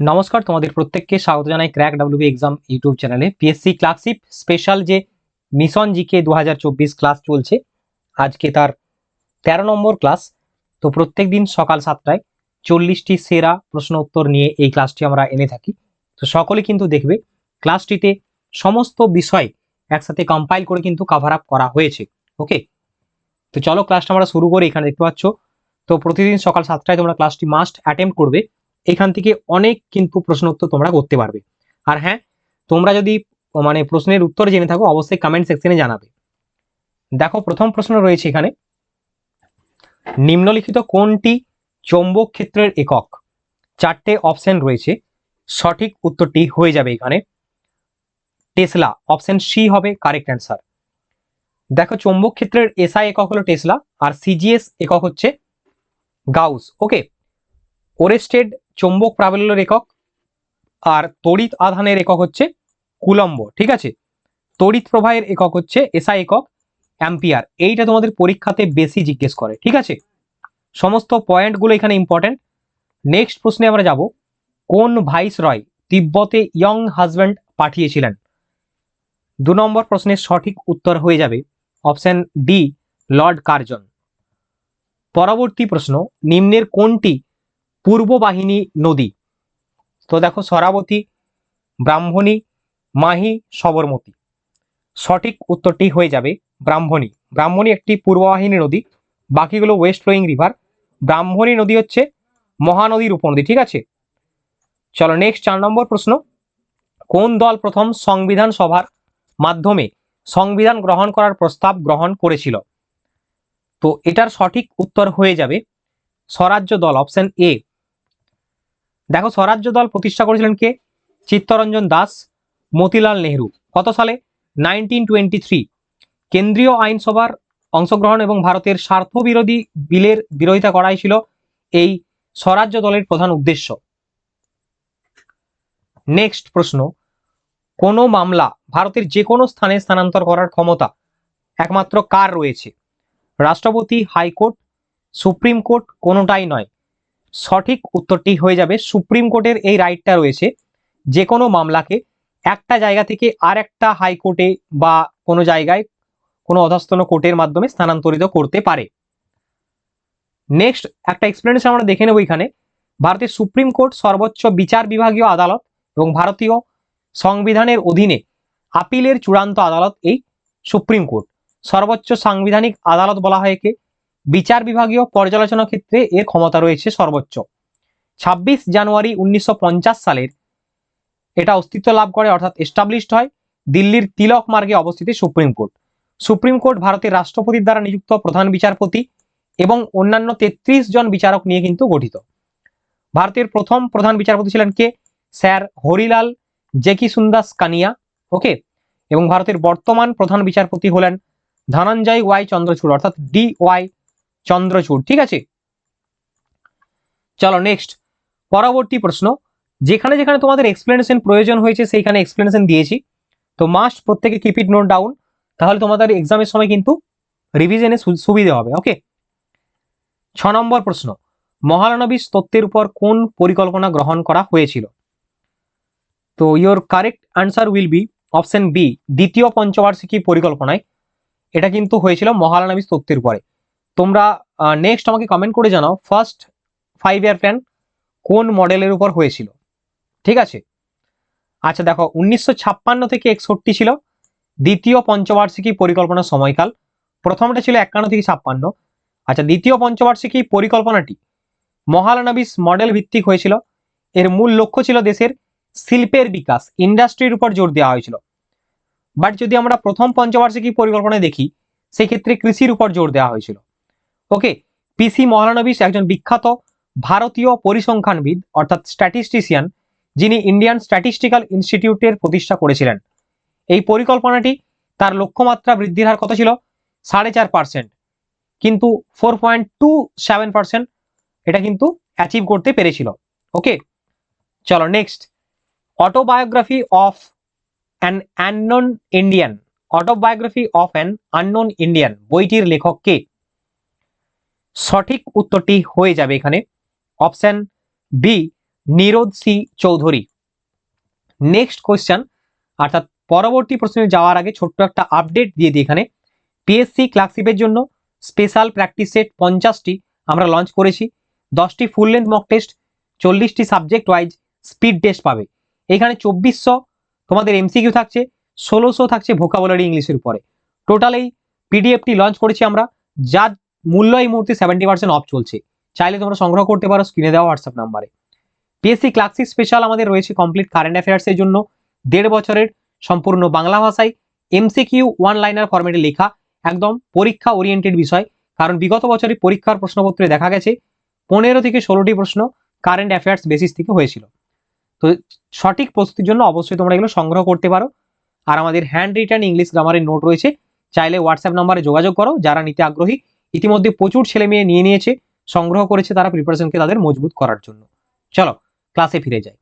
নমস্কার, তোমাদের প্রত্যেককে স্বাগত জানাই crack W B exam YouTube চ্যানেলে। পিএসসি ক্লাসিপ স্পেশাল যে মিশন জিকে দু হাজার চব্বিশ ক্লাস চলছে, আজকে তার তেরো নম্বর ক্লাস। তো প্রত্যেক দিন সকাল সাতটায় চল্লিশটি সেরা প্রশ্ন উত্তর নিয়ে এই ক্লাসটি আমরা এনে থাকি। তো সকলে কিন্তু দেখবে, ক্লাসটিতে সমস্ত বিষয় একসাথে কম্পাইল করে কিন্তু কাভার আপ করা হয়েছে ওকে তো চলো, ক্লাসটা আমরা শুরু করি, এখানে দেখতে পাচ্ছ। তো প্রতিদিন সকাল সাতটায় তোমরা ক্লাসটি মাস্ট অ্যাটেম্প করবে। এখান থেকে অনেক কিন্তু প্রশ্ন উত্তর তোমরা করতে পারবে। আর হ্যাঁ তোমরা যদি মানে প্রশ্নের উত্তর জেনে থাকো, অবশ্যই কমেন্ট সেকশনে জানাবে। দেখো, প্রথম প্রশ্ন রয়েছে এখানে। নিম্নলিখিত কোনটি চৌম্বক ক্ষেত্রের একক? চারটে অপশন রয়েছে। সঠিক উত্তরটি হয়ে যাবে এখানে। টেসলা অপশন সি হবে কারেক্ট অ্যান্সার দেখো, চৌম্বক ক্ষেত্রের এসআই একক হলো টেসলা, আর সিজিএস একক হচ্ছে গাউস। ওকে ওরেস্টেড চৌম্বক প্রাবল্যের একক আর তড়িৎ আধানের একক হচ্ছে কুলম্ব, ঠিক আছে? তড়িৎ প্রবাহের একক হচ্ছে এসআই একক অ্যাম্পিয়ার। এইটা তোমাদের পরীক্ষাতে বেশি জিজ্ঞেস করে, ঠিক আছে? সমস্ত পয়েন্টগুলো এখানে ইম্পর্টেন্ট নেক্সট প্রশ্নে আমরা যাব, কোন ভাইস রয় তিব্বতে ইয়ং হাজব্যান্ড পাঠিয়েছিলেন? দু নম্বর প্রশ্নের সঠিক উত্তর হয়ে যাবে অপশন ডি লর্ড কার্জন পরবর্তী প্রশ্ন, নিম্নের কোনটি পূর্ব বাহিনী নদী। তো দেখো সরাবতী, ব্রাহ্মণী, মাহি, সবরমতী। সঠিক উত্তরটি হয়ে যাবে ব্রাহ্মণী। ব্রাহ্মণী একটি পূর্ববাহিনী নদী, বাকিগুলো ওয়েস্ট ফ্লোয়িং রিভার। ব্রাহ্মণী নদী হচ্ছে মহানদীর উপনদী ঠিক আছে? চলো নেক্সট চার নম্বর প্রশ্ন। কোন দল প্রথম সংবিধান সভার মাধ্যমে সংবিধান গ্রহণ করার প্রস্তাব গ্রহণ করেছিল? তো এটার সঠিক উত্তর হয়ে যাবে স্বরাজ্য দল অপশন এ দেখো স্বরাজ্য দল প্রতিষ্ঠা করেছিলেন কে? চিত্তরঞ্জন দাস, মতিলাল নেহরু। কত সালে? নাইনটিন টোয়েন্টি থ্রি কেন্দ্রীয় আইনসভার অংশগ্রহণ এবং ভারতের স্বার্থ বিরোধী বিলের বিরোধিতা করাই ছিল এই স্বরাজ্য দলের প্রধান উদ্দেশ্য। নেক্সট প্রশ্ন। কোন মামলা ভারতের যে কোনো স্থানে স্থানান্তর করার ক্ষমতা একমাত্র কার রয়েছে? রাষ্ট্রপতি, হাইকোর্ট, সুপ্রিম কোর্ট কোনোটাই নয়। সঠিক উত্তরটি হয়ে যাবে সুপ্রিম কোর্টের এই রাইটটা রয়েছে যে কোনো মামলাকে একটা জায়গা থেকে আর একটা হাইকোর্টে বা কোনো জায়গায় কোনো অধস্তন কোর্টের মাধ্যমে স্থানান্তরিত করতে পারে। নেক্সট একটা এক্সপ্লেনেশন আমরা দেখে নেব এখানে। ভারতের সুপ্রিম কোর্ট সর্বোচ্চ বিচার বিভাগীয় আদালত এবং ভারতীয় সংবিধানের অধীনে আপিলের চূড়ান্ত আদালত এই সুপ্রিম কোর্ট। সর্বোচ্চ সাংবিধানিক আদালত বলা হয় একে। বিচার বিভাগীয় পর্যালোচনা ক্ষেত্রে এর ক্ষমতা রয়েছে সর্বোচ্চ। ছাব্বিশ জানুয়ারি উনিশশো পঞ্চাশ সালের এটা অস্তিত্ব লাভ করে, অর্থাৎ এস্টাবলিশড হয়, দিল্লির তিলক মার্গে অবস্থিত সুপ্রিম কোর্ট। সুপ্রিম কোর্ট ভারতের রাষ্ট্রপতির দ্বারা নিযুক্ত প্রধান বিচারপতি এবং অন্যান্য তেত্রিশ জন বিচারক নিয়ে কিন্তু গঠিত। ভারতের প্রথম প্রধান বিচারপতি ছিলেন কে? Sir Harilal Jekisundas Kania, okay? এবং ভারতের বর্তমান প্রধান বিচারপতি হলেন ধনঞ্জয় ওয়াই চন্দ্রচূড়, অর্থাৎ ডি ওয়াই চন্দ্রচূড়, ঠিক আছে? চলো নেক্সট পরবর্তী প্রশ্ন। যেখানে যেখানে তোমাদের এক্সপ্লেনেশন প্রয়োজন হয়েছে, সেইখানে এক্সপ্লেনেশন দিয়েছি। তো মাস্ট প্রত্যেকে কিপ ইট নোট ডাউন তাহলে তোমাদের এক্সামের সময় কিন্তু রিভিশনে সুবিধে হবে ওকে ছ নম্বর প্রশ্ন মহালানবিস তত্ত্বের উপর কোন পরিকল্পনা গ্রহণ করা হয়েছিল? তো your correct answer will be option B দ্বিতীয় পঞ্চবার্ষিকী পরিকল্পনায়। এটা কিন্তু হয়েছিল মহালানবিস তত্ত্বের উপরে। তোমরা নেক্সট আমাকে কমেন্ট করে জানাও ফার্স্ট ফাইভ ইয়ার প্ল্যান কোন মডেলের উপর হয়েছিল? ঠিক আছে? আচ্ছা দেখো, উনিশশো ছাপ্পান্ন থেকে একষট্টি ছিল, দ্বিতীয় পঞ্চবার্ষিকী পরিকল্পনার সময়কাল, প্রথমটা ছিল একান্ন থেকে ছাপ্পান্ন। আচ্ছা দ্বিতীয় পঞ্চবার্ষিকী পরিকল্পনাটি মহালানবিস মডেল ভিত্তিক হয়েছিল, এর মূল লক্ষ্য ছিল দেশের শিল্পের বিকাশ ইন্ডাস্ট্রির উপর জোর দেওয়া হয়েছিল। বাট যদি আমরা প্রথম পঞ্চবার্ষিকী পরিকল্পনায় দেখি, সেক্ষেত্রে কৃষির উপর জোর দেওয়া হয়েছিল। ওকে পিসি মহালানবিস একজন বিখ্যাত ভারতীয় পরিসংখ্যানবিদ, অর্থাৎ স্ট্যাটিস্টিশিয়ান যিনি ইন্ডিয়ান স্ট্যাটিস্টিক্যাল ইনস্টিটিউটের প্রতিষ্ঠা করেছিলেন। এই পরিকল্পনাটি তার লক্ষ্যমাত্রা বৃদ্ধির হার কত ছিল? সাড়ে চার পার্সেন্ট কিন্তু four point two seven percent এটা কিন্তু অ্যাচিভ করতে পেরেছিল। ওকে চলো next autobiography of an unknown Indian autobiography of an unknown Indian বইটির লেখক কে? সঠিক উত্তরটি হয়ে যাবে এখানে। Option B, Nirod C Chaudhuri. Next question, অর্থাৎ পরবর্তী প্রশ্নে যাওয়ার আগে ছোট্ট একটা আপডেট দিয়ে দিই এখানে। পিএসসি ক্লার্কশিপের জন্য স্পেশাল প্র্যাকটিস সেট পঞ্চাশটি আমরা লঞ্চ করেছি। দশটি ফুল লেন্থ মক টেস্ট, চল্লিশটি সাবজেক্ট ওয়াইজ স্পিড টেস্ট পাবে। এখানে চব্বিশশো তোমাদের এমসিকিউ থাকছে, ষোলোশো থাকছে ভোকাবুলারি ইংলিশের উপরে। টোটাল এই পিডিএফটি লঞ্চ করেছি আমরা, যার মূল্য এই মুহূর্তে সেভেন্টি পার্সেন্ট অফ চলছে। চাইলে তোমরা সংগ্রহ করতে পারো স্ক্রিনে দেওয়া হোয়াটসঅ্যাপ নাম্বারে পিএসসি ক্লাসিক স্পেশাল আমাদের রয়েছে কমপ্লিট কারেন্ট অ্যাফেয়ার্সের জন্য। দেড় বছরের সম্পূর্ণ বাংলা ভাষায় এমসিকিউ ওয়ান লাইনার ফরম্যাটে লেখা, একদম পরীক্ষা ওরিয়েন্টেড বিষয়। কারণ বিগত বছরের পরীক্ষার প্রশ্নপত্রে দেখা গেছে, পনেরো থেকে ষোলোটি প্রশ্ন কারেন্ট অ্যাফেয়ার্স বেসিস থেকে হয়েছিল। তো সঠিক প্রস্তুতির জন্য অবশ্যই তোমরা এগুলো সংগ্রহ করতে পারো। আর আমাদের হ্যান্ড রিটার্ন ইংলিশ গ্রামারের নোট রয়েছে। চাইলে হোয়াটসঅ্যাপ নাম্বারে যোগাযোগ করো, যারা নিতে আগ্রহী। ইতিমধ্যে প্রচুর ছেলে মেয়ে নিয়ে নিয়েছে, সংগ্রহ করেছে তারা প্রিপারেশনকে তাদের মজবুত করার জন্য। চলো ক্লাসে ফিরে যাই।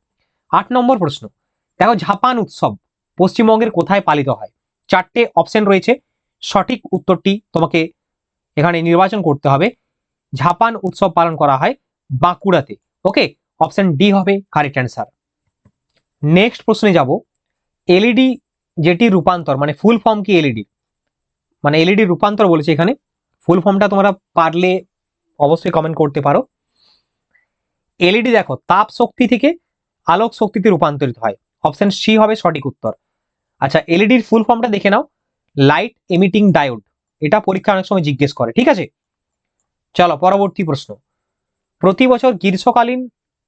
আট নম্বর প্রশ্ন। দেখো ঝাপান উৎসব পশ্চিমবঙ্গের কোথায় পালিত হয়? চারটে অপশন রয়েছে। সঠিক উত্তরটি তোমাকে এখানে নির্বাচন করতে হবে। ঝাপান উৎসব পালন করা হয় বাঁকুড়াতে। ওকে অপশন ডি হবে কারেক্ট অ্যান্সার নেক্সট প্রশ্নে যাব। এলইডি যেটি রূপান্তর মানে ফুল ফর্ম কি এলইডি মানে এলইডি রূপান্তর বলেছে এখানে। ফুল ফর্মটা তোমরা পারলে অবশ্যই কমেন্ট করতে পারো। এলইডি দেখো, তাপ শক্তি থেকে আলোক শক্তিতে রূপান্তরিত হয়। অপশন সি হবে সঠিক উত্তর। আচ্ছা এলইডির ফুল ফর্মটা দেখে নাও। লাইট এমিটিং ডায়োড এটা পরীক্ষা অনেক সময় জিজ্ঞেস করে, ঠিক আছে? চলো, পরবর্তী প্রশ্ন। প্রতি বছর গ্রীষ্মকালীন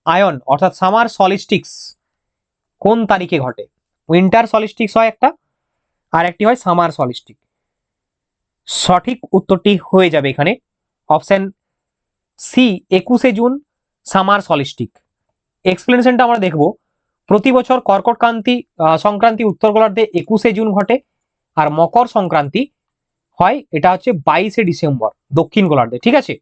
আয়ন, অর্থাৎ সামার সলিস্টিক্স কোন তারিখে ঘটে? উইন্টার সলিস্টিক্স হয় একটা, আর একটি হয় সামার সলিস্টিক সঠিক উত্তরটি হয়ে যাবে এখানে। অপশান সি একুশে জুন সামার সলিস্টিক। এক্সপ্লেনেশনটা আমরা দেখব। প্রতি বছর কর্কট ক্রান্তি আহ, সংক্রান্তি উত্তর গোলার্ধে একুশে জুন ঘটে আর মকর সংক্রান্তি হয় এটা হচ্ছে বাইশে ডিসেম্বর দক্ষিণ গোলার্ধে ঠিক আছে?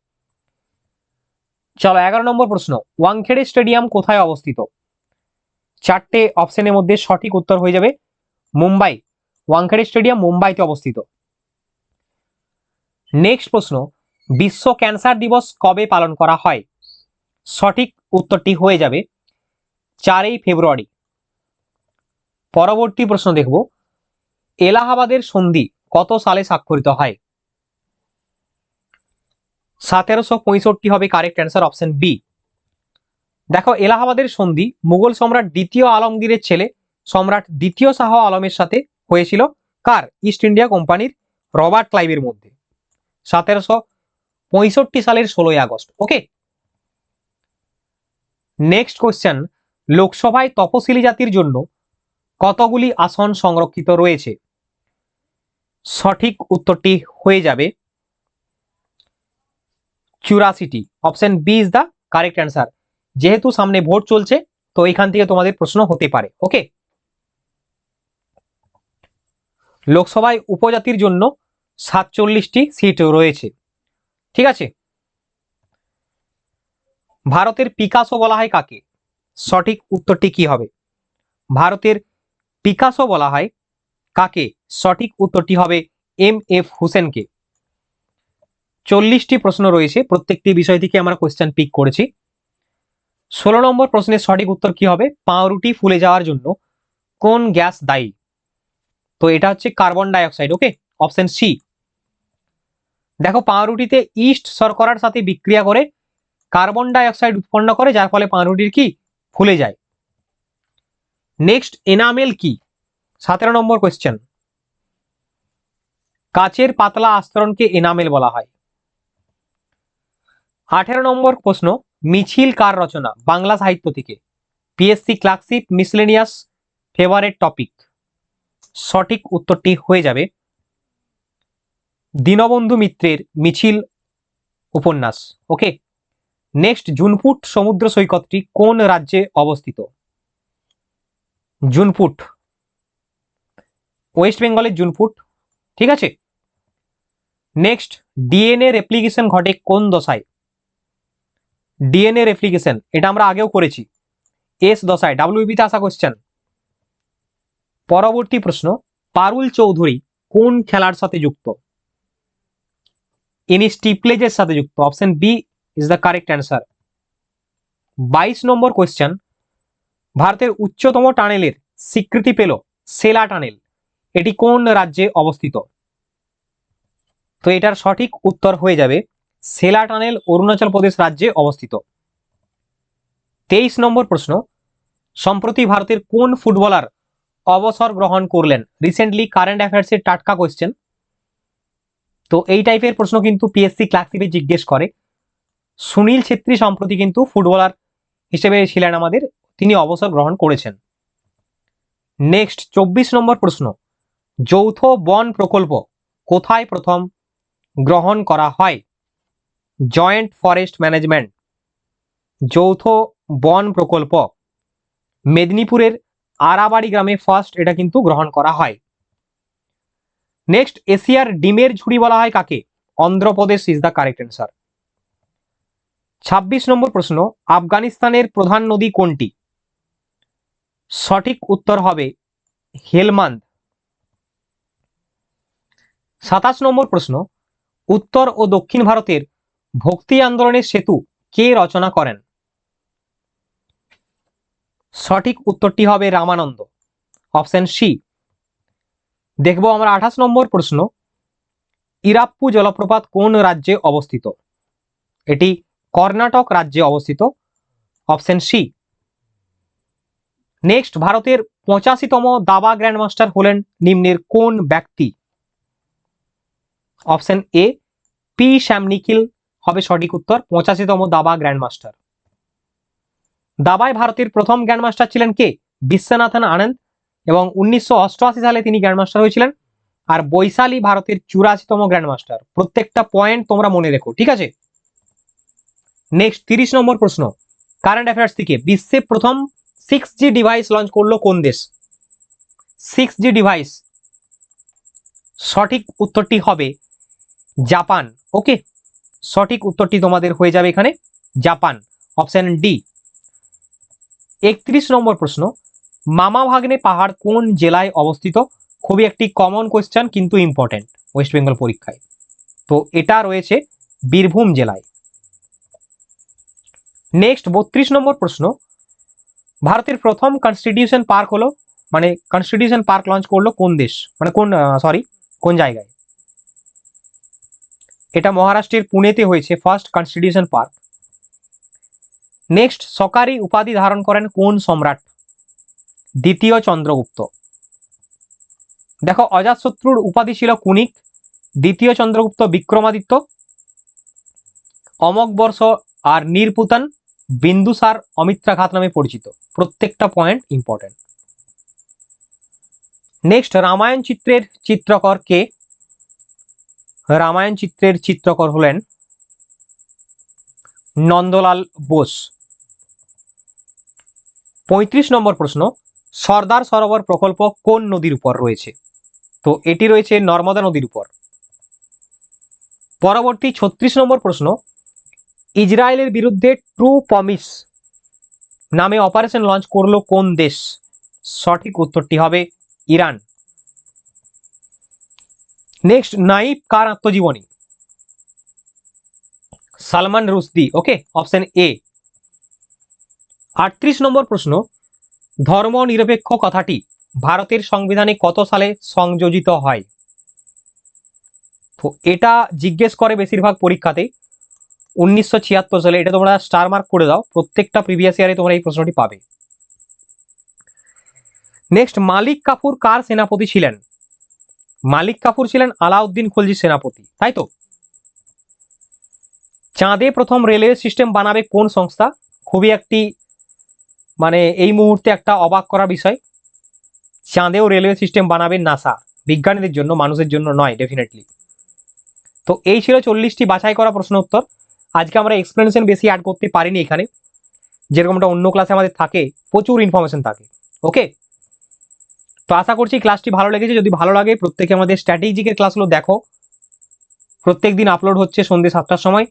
চলো এগারো নম্বর প্রশ্ন। ওয়াংখেড়ে স্টেডিয়াম কোথায় অবস্থিত? চারটে অপশনের মধ্যে সঠিক উত্তর হয়ে যাবে। মুম্বাই। ওয়াংখেড়ে স্টেডিয়াম মুম্বাইতে অবস্থিত। নেক্সট প্রশ্ন, বিশ্ব ক্যান্সার দিবস কবে পালন করা হয়? সঠিক উত্তরটি হয়ে যাবে চারই ফেব্রুয়ারি। পরবর্তী প্রশ্ন দেখব, এলাহাবাদের সন্ধি কত সালে স্বাক্ষরিত হয়? সতেরোশো পঁয়ষট্টি হবে কারেক্ট অ্যান্সার অপশন বি দেখো, এলাহাবাদের সন্ধি মুঘল সম্রাট দ্বিতীয় আলমগীরের ছেলে, সম্রাট দ্বিতীয় শাহ আলমের সাথে হয়েছিল কার? ইস্ট ইন্ডিয়া কোম্পানির রবার্ট ক্লাইভের মধ্যে। সতেরোশো পঁয়ষট্টি সালের ষোলোই আগস্ট ওকে নেক্সট কোশ্চেন লোকসভায় তপশিলি জাতির জন্য কতগুলি আসন সংরক্ষিত রয়েছে? সঠিক উত্তরটি হয়ে যাবে চুরাশিটি। Option B is the correct answer যেহেতু সামনে ভোট চলছে, তো এখান থেকে তোমাদের প্রশ্ন হতে পারে ওকে লোকসভায় উপজাতির জন্য সাতচল্লিশটি সিট রয়েছে। ঠিক আছে? ভারতের পিকাসো বলা হয় কাকে? সঠিক উত্তরটি কি হবে? ভারতের পিকাসো বলা হয় কাকে? সঠিক উত্তরটি হবে এম এফ হুসেনকে। চল্লিশটি প্রশ্ন রয়েছে, প্রত্যেকটি বিষয় থেকে আমরা কোয়েশ্চেন পিক করেছি। ষোলো নম্বর প্রশ্নের সঠিক উত্তর কি হবে? পাউরুটি ফুলে যাওয়ার জন্য কোন গ্যাস দায়ী? তো এটা হচ্ছে carbon dioxide okay option C দেখো পাউরুটিতে ইস্ট শর্করার সাথে বিক্রিয়া করে কার্বন ডাইঅক্সাইড উৎপন্ন করে, যার ফলে পাউরুটির কি? ফুলে যায়। নেক্সট, এনামেল কি? সতেরো নম্বর কোয়েশ্চেন কাচের পাতলা আস্তরণকে এনামেল বলা হয়। আঠেরো নম্বর প্রশ্ন, মিছিল কার রচনা? বাংলা সাহিত্য থেকে। PSC clerkship miscellaneous favourite topic সঠিক উত্তরটি হয়ে যাবে। দীনবন্ধু মিত্রের মিছিল উপন্যাস। ওকে নেক্সট জুনপুট সমুদ্র সৈকতটি কোন রাজ্যে অবস্থিত? জুনপুট। ওয়েস্ট বেঙ্গলের জুনপুট। ঠিক আছে? নেক্সট ডিএনএ রেপ্লিকেশন ঘটে কোন দশায়? ডিএনএ রেপ্লিকেশন এটা আমরা আগেও করেছি। এস দশায় ডাব্লিউবিতে আসা কোশ্চেন পরবর্তী প্রশ্ন, পারুল চৌধুরী কোন খেলার সাথে যুক্ত? ইনি স্টিপলেজের সাথে যুক্ত। Option B is the correct answer বাইশ নম্বর কোয়েশ্চেন ভারতের উচ্চতম টানেলের স্বীকৃতি পেল সেলা টানেল। এটি কোন রাজ্যে অবস্থিত? তো এটার সঠিক উত্তর হয়ে যাবে সেলা টানেল অরুণাচল প্রদেশ রাজ্যে অবস্থিত। তেইশ নম্বর প্রশ্ন, সম্প্রতি ভারতের কোন ফুটবলার অবসর গ্রহণ করলেন? রিসেন্টলি কারেন্ট অ্যাফেয়ার্সের টাটকা কোয়েশ্চেন তো এই টাইপের প্রশ্ন কিন্তু পিএসসি ক্লাসিপে জিজ্ঞেস করে। সুনীল ছেত্রী সম্প্রতি কিন্তু ফুটবলার হিসেবে ছিলেন আমাদের, তিনি অবসর গ্রহণ করেছেন। নেক্সট চব্বিশ নম্বর প্রশ্ন। যৌথ বন প্রকল্প কোথায় প্রথম গ্রহণ করা হয়? জয়েন্ট ফরেস্ট ম্যানেজমেন্ট যৌথ বন প্রকল্প। মেদিনীপুরের আরাবাড়ি গ্রামে ফার্স্ট এটা কিন্তু গ্রহণ করা হয়। নেক্সট এশিয়ার ডিমের ঝুড়ি বলা হয় কাকে? Andhra Pradesh is the correct answer ছাব্বিশ নম্বর প্রশ্ন, আফগানিস্তানের প্রধান নদী কোনটি? সঠিক উত্তর হবে হেলমান্দ। সাতাশ নম্বর প্রশ্ন, উত্তর ও দক্ষিণ ভারতের ভক্তি আন্দোলনের সেতু কে রচনা করেন? সঠিক উত্তরটি হবে রামানন্দ। অপশন সি দেখব আমরা আঠাশ নম্বর প্রশ্ন, ইরাপ্পু জলপ্রপাত কোন রাজ্যে অবস্থিত? এটি কর্ণাটক রাজ্যে অবস্থিত। অপশন সি, নেক্সট ভারতের পঁচাশিতম দাবা গ্র্যান্ডমাস্টার হলেন নিম্নের কোন ব্যক্তি? অপশন এ, পি শ্যামনিখিল হবে সঠিক উত্তর, পঁচাশিতম দাবা গ্র্যান্ডমাস্টার। দাবায় ভারতের প্রথম গ্র্যান্ডমাস্টার ছিলেন কে? বিশ্বনাথন আনন্দ। এবং উনিশশো অষ্টআশি সালে তিনি গ্র্যান্ডমাস্টার হয়েছিলেন। আর বৈশালী ভারতের চুরাশিতম গ্র্যান্ডমাস্টার প্রত্যেকটা পয়েন্ট তোমরা মনে রেখো, ঠিক আছে? নেক্সট তিরিশ নম্বর প্রশ্ন। কারেন্ট অ্যাফেয়ার্স থেকে বিশ্বে প্রথম সিক্স জি ডিভাইস লঞ্চ করল কোন দেশ? সিক্স জি ডিভাইস সঠিক উত্তরটি হবে জাপান ওকে সঠিক উত্তরটি তোমাদের হয়ে যাবে এখানে জাপান অপশন ডি একত্রিশ নম্বর প্রশ্ন। মামা ভাগ্নে পাহাড় কোন জেলায় অবস্থিত? খুবই একটি কমন কোয়েশ্চেন কিন্তু ইম্পর্টেন্ট ওয়েস্ট বেঙ্গল পরীক্ষায়। তো এটা রয়েছে বীরভূম জেলায়। নেক্সট বত্রিশ নম্বর প্রশ্ন। ভারতের প্রথম কনস্টিটিউশন পার্ক হলো মানে কনস্টিটিউশন পার্ক লঞ্চ করল কোন দেশ? মানে কোন সরি কোন জায়গায়? এটা মহারাষ্ট্রের পুনেতে হয়েছে ফার্স্ট কনস্টিটিউশন পার্ক নেক্সট সকারি উপাধি ধারণ করেন কোন সম্রাট? দ্বিতীয় চন্দ্রগুপ্ত। দেখো, অজাতশত্রুর উপাধি ছিল কুনিক, দ্বিতীয় চন্দ্রগুপ্ত বিক্রমাদিত্য অমক বর্ষ আর নিরপুতন, বিন্দুসার অমিত্রাঘাত নামে পরিচিত। প্রত্যেকটা পয়েন্ট ইম্পর্টেন্ট নেক্সট রামায়ণ চিত্রের চিত্রকর কে? রামায়ণ চিত্রের চিত্রকর হলেন নন্দলাল বোস। পঁয়ত্রিশ নম্বর প্রশ্ন সর্দার সরোবর প্রকল্প কোন নদীর উপর রয়েছে? তো এটি রয়েছে নর্মদা নদীর উপর। পরবর্তী ছত্রিশ নম্বর প্রশ্ন ইসরায়েলের বিরুদ্ধে ট্রু পমিস নামে অপারেশন লঞ্চ করল কোন দেশ? সঠিক উত্তরটি হবে ইরান। নেক্সট নাইব কার আত্মজীবনী? Salman Rushdie, okay, option A. আটত্রিশ নম্বর প্রশ্ন ধর্ম নিরপেক্ষ কথাটি ভারতের সংবিধানে কত সালে সংযোজিত হয়? তো এটা জিজ্ঞেস করে বেশিরভাগ পরীক্ষাতে। উনিশশো ছিয়াত্তর সালে, এটা তোমরা স্টার মার্ক করে দাও, প্রত্যেকটা প্রিভিয়াস ইয়ারে তোমরা এই প্রশ্নটি পাবে। নেক্সট মালিক কাপুর কার সেনাপতি ছিলেন? মালিক কাপুর ছিলেন আলাউদ্দিন খলজির সেনাপতি, তাই তো? চাঁদে প্রথম রেলওয়ে সিস্টেম বানাবে কোন সংস্থা? খুবই একটি মানে এই মুহূর্তে একটা অবাক করা বিষয়, চাঁদেও রেলওয়ে সিস্টেম বানাবে নাসা বিজ্ঞানীদের জন্য, মানুষের জন্য নয় ডেফিনেটলি তো এই ছিল চল্লিশটি বাছাই করা প্রশ্ন উত্তর। আজকে আমরা এক্সপ্লেনেশন বেশি অ্যাড করতে পারিনি এখানে। যেরকমটা অন্য ক্লাসে আমাদের থাকে, প্রচুর ইনফরমেশন থাকে ওকে তো আশা করছি ক্লাসটি ভালো লেগেছে। যদি ভালো লাগে, প্রত্যেকে আমাদের স্ট্র্যাটেজিকের ক্লাসগুলো দেখো। প্রত্যেক দিন আপলোড হচ্ছে সন্ধ্যে সাতটার সময়।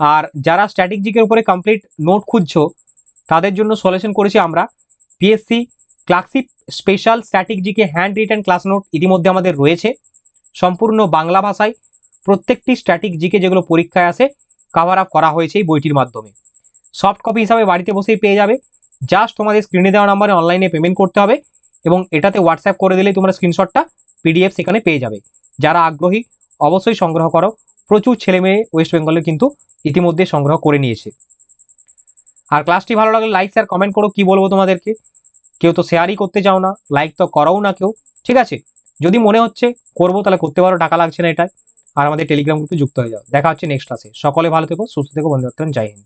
আর যারা স্ট্র্যাটেজিকের উপরে কমপ্লিট নোট খুঁজছো তাদের জন্য সলিউশন করেছি আমরা পিএসসি ক্লাসিক স্পেশাল স্ট্র্যাটেজিকে হ্যান্ড রিটার্ন ক্লাস নোট ইতিমধ্যে আমাদের রয়েছে। সম্পূর্ণ বাংলা ভাষায় প্রত্যেকটি স্ট্র্যাটেজিকে যেগুলো পরীক্ষায় আসে কাভার আপ করা হয়েছে এই বইটির মাধ্যমে। সফট কপি হিসাবে বাড়িতে বসেই পেয়ে যাবে। জাস্ট তোমাদের স্ক্রিনে দেওয়া নাম্বারে অনলাইনে পেমেন্ট করতে হবে এবং এটাতে হোয়াটসঅ্যাপ করে দিলেই তোমরা স্ক্রিনশটটা পিডিএফ সেখানে পেয়ে যাবে। যারা আগ্রহী, অবশ্যই সংগ্রহ করো। প্রচুর ছেলে মেয়ে ওয়েস্ট বেঙ্গলে কিন্তু ইতিমধ্যে সংগ্রহ করে নিয়েছে। আর ক্লাসটি ভালো লাগলে লাইক স্যার কমেন্ট করো কি বলব তোমাদেরকে। কেউ তো শেয়ারই করতে চাও না লাইক তো করাও না কেউ, ঠিক আছে? যদি মনে হচ্ছে করব তাহলে করতে পারো, টাকা লাগছে না এটা আর আমাদের টেলিগ্রাম গ্রুপে যুক্ত হয়ে যাও। দেখা হচ্ছে নেক্সট ক্লাসে সকলে ভালো থেকো, সুস্থ থেকো বন্ধু জয় হিন্দ।